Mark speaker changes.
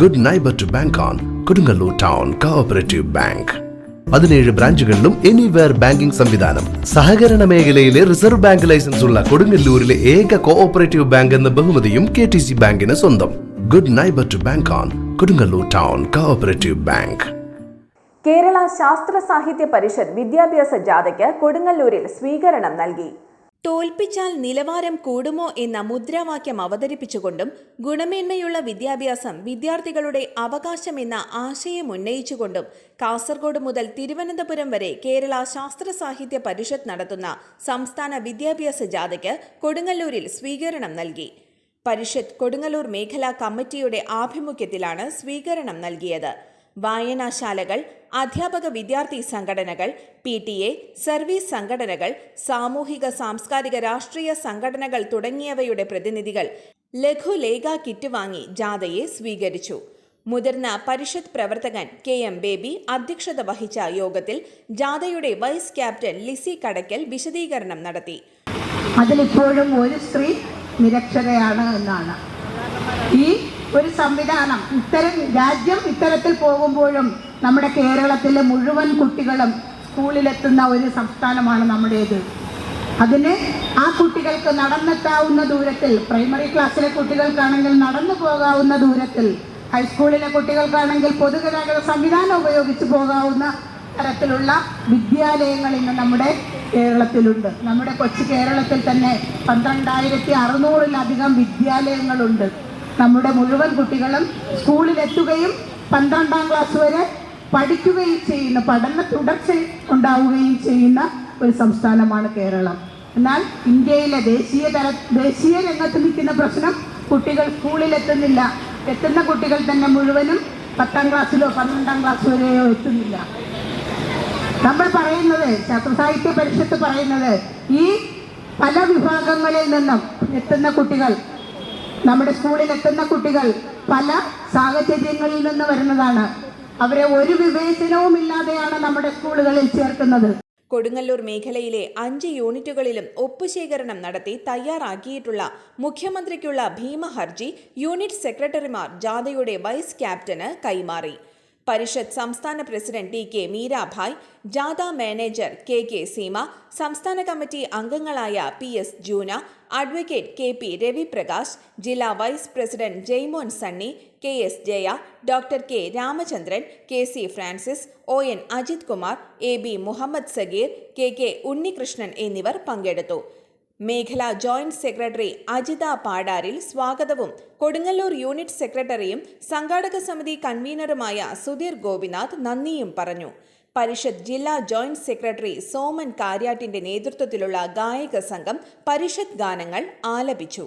Speaker 1: Good neighbour to bank on Kodungallur town cooperative bank പതിനേഴ് ബ്രാഞ്ചുകളിലും anywhere banking സംവിധാനം. സഹകരണ മേഖലയിലെ റിസർവ് ബാങ്ക് ലൈസൻസ് ഉള്ള കൊടുങ്ങല്ലൂരിലെ ഏക കോഓപ്പറേറ്റീവ് ബാങ്ക് എന്ന ബഹുമതിയും കെ ടി സി ബാങ്കിന് സ്വന്തം. Good neighbour to bank on Kodungallur town cooperative bank
Speaker 2: Kerala Sastra Sahitya Parishad വിദ്യാഭ്യാസ ജാഥയ്ക്ക് കൊടുങ്ങല്ലൂരിൽ സ്വീകരണം നൽകി.
Speaker 3: തോൽപ്പിച്ചാൽ നിലവാരം കൂടുമോ എന്ന മുദ്രാവാക്യം അവതരിപ്പിച്ചുകൊണ്ടും ഗുണമേന്മയുള്ള വിദ്യാഭ്യാസം വിദ്യാർത്ഥികളുടെ അവകാശമെന്ന ആശയം ഉന്നയിച്ചുകൊണ്ടും കാസർഗോഡ് മുതൽ തിരുവനന്തപുരം വരെ കേരള ശാസ്ത്ര സാഹിത്യ പരിഷത്ത് നടത്തുന്ന സംസ്ഥാന വിദ്യാഭ്യാസ ജാഥയ്ക്ക് കൊടുങ്ങല്ലൂരിൽ സ്വീകരണം നൽകി. പരിഷത്ത് കൊടുങ്ങല്ലൂർ മേഖലാ കമ്മിറ്റിയുടെ ആഭിമുഖ്യത്തിലാണ് സ്വീകരണം നൽകിയത്. വായനാശാലകൾ അധ്യാപക വിദ്യാർത്ഥി സംഘടനകൾ പി ടി എ സർവീസ് സംഘടനകൾ സാമൂഹിക സാംസ്കാരിക രാഷ്ട്രീയ സംഘടനകൾ തുടങ്ങിയവയുടെ പ്രതിനിധികൾ ലഘുലേഖ കിറ്റ് വാങ്ങി ജാഥയെ സ്വീകരിച്ചു. മുതിർന്ന പരിഷത്ത് പ്രവർത്തകൻ കെ എം ബേബി അധ്യക്ഷത വഹിച്ച യോഗത്തിൽ ജാഥയുടെ വൈസ് ക്യാപ്റ്റൻ ലിസി കടക്കൽ വിശദീകരണം നടത്തി.
Speaker 4: അതിലിപ്പോഴും ഒരു സ്ത്രീ നിരക്ഷരയാണ് എന്നാണ്. ഈ ഒരു സംവിധാനം. ഇത്തരം രാജ്യം ഇത്തരത്തിൽ പോകുമ്പോഴും നമ്മുടെ കേരളത്തിലെ മുഴുവൻ കുട്ടികളും സ്കൂളിലെത്തുന്ന ഒരു സംസ്ഥാനമാണ് നമ്മുടേത്. അതിന് ആ കുട്ടികൾക്ക് നടന്നെത്താവുന്ന ദൂരത്തിൽ പ്രൈമറി ക്ലാസ്സിലെ കുട്ടികൾക്കാണെങ്കിൽ നടന്നു പോകാവുന്ന ദൂരത്തിൽ ഹൈസ്കൂളിലെ കുട്ടികൾക്കാണെങ്കിൽ പൊതുഗതാഗത സംവിധാനം ഉപയോഗിച്ച് പോകാവുന്ന തരത്തിലുള്ള വിദ്യാലയങ്ങൾ ഇന്ന് നമ്മുടെ കേരളത്തിലുണ്ട്. നമ്മുടെ കൊച്ചു കേരളത്തിൽ തന്നെ പന്ത്രണ്ടായിരത്തി അറുന്നൂറിലധികം വിദ്യാലയങ്ങളുണ്ട്. നമ്മുടെ മുഴുവൻ കുട്ടികളും സ്കൂളിലെത്തുകയും പന്ത്രണ്ടാം ക്ലാസ് വരെ പഠിക്കുകയും ചെയ്യുന്ന പഠന തുടർച്ച ഉണ്ടാവുകയും ചെയ്യുന്ന ഒരു സംസ്ഥാനമാണ് കേരളം. എന്നാൽ ഇന്ത്യയിലെ ദേശീയ തല ദേശീയ രംഗത്ത് നിൽക്കുന്ന പ്രശ്നം കുട്ടികൾ സ്കൂളിലെത്തുന്നില്ല. എത്തുന്ന കുട്ടികൾ തന്നെ മുഴുവനും പത്താം ക്ലാസ്സിലോ പന്ത്രണ്ടാം ക്ലാസ് വരെയോ എത്തുന്നില്ല. നമ്മൾ പറയുന്നത് ശാസ്ത്രസാഹിത്യ പരിഷത്ത് പറയുന്നത് ഈ പല വിഭാഗങ്ങളിൽ നിന്നും എത്തുന്ന കുട്ടികൾ നമ്മുടെ സ്കൂളിൽ എത്തുന്ന കുട്ടികൾ പല സാഹചര്യങ്ങളിൽ നിന്ന് വരുന്നതാണ്. അവരെ ഒരു വിവേചനവും ഇല്ലാതെയാണ് നമ്മുടെ സ്കൂളുകളിൽ ചേർക്കുന്നത്.
Speaker 3: കൊടുങ്ങല്ലൂർ മേഖലയിലെ അഞ്ച് യൂണിറ്റുകളിലും ഒപ്പുശേഖരണം നടത്തി തയ്യാറാക്കിയിട്ടുള്ള മുഖ്യമന്ത്രിക്കുള്ള ഭീമ ഹർജി യൂണിറ്റ് സെക്രട്ടറിമാർ ജാഥയുടെ വൈസ് ക്യാപ്റ്റന് കൈമാറി. പരിഷത്ത് സംസ്ഥാന പ്രസിഡന്റ് ടി കെ മീരാഭായ് ജാഥ മാനേജർ കെ കെ സീമ സംസ്ഥാന കമ്മിറ്റി അംഗങ്ങളായ P S Juna advocate K P Raviprakash ജില്ലാ vice president Jaimon Sunny K S Jaya doctor K Ramachandran K C Francis O N Ajith Kumar A B Muhammad Sageer K K Unnikrishnan എന്നിവർ പങ്കെടുത്തു. മേഖലാ joint secretary Ajitha പാടാരിൽ സ്വാഗതവും. Kodungallur unit സെക്രട്ടറിയും സംഘാടക സമിതി കൺവീനറുമായ സുധീർ ഗോപിനാഥ് നന്ദിയും പറഞ്ഞു. പരിഷത്ത് ജില്ലാ ജോയിന്റ് സെക്രട്ടറി സോമൻ കാര്യാട്ടിന്റെ നേതൃത്വത്തിലുള്ള ഗായക സംഘം പരിഷത്ത് ഗാനങ്ങൾ ആലപിച്ചു.